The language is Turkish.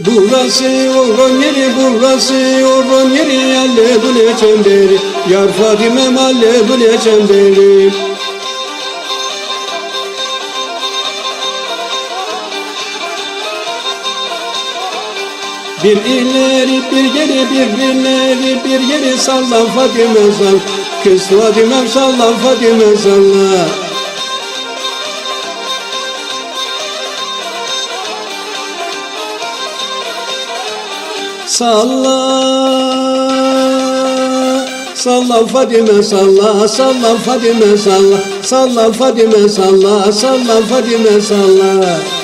Burası oğlan yeri burası oğlan yeri alle dule çemberi. Yar Fadime alle dule çemberi. Bir ileri bir geri bir ileri bir geri salla Fadime sall Kız Fadime salla Fadime salla. Salla Salla Fadime salla. Salla Fadime salla. Salla Fadime salla. Salla Fadime salla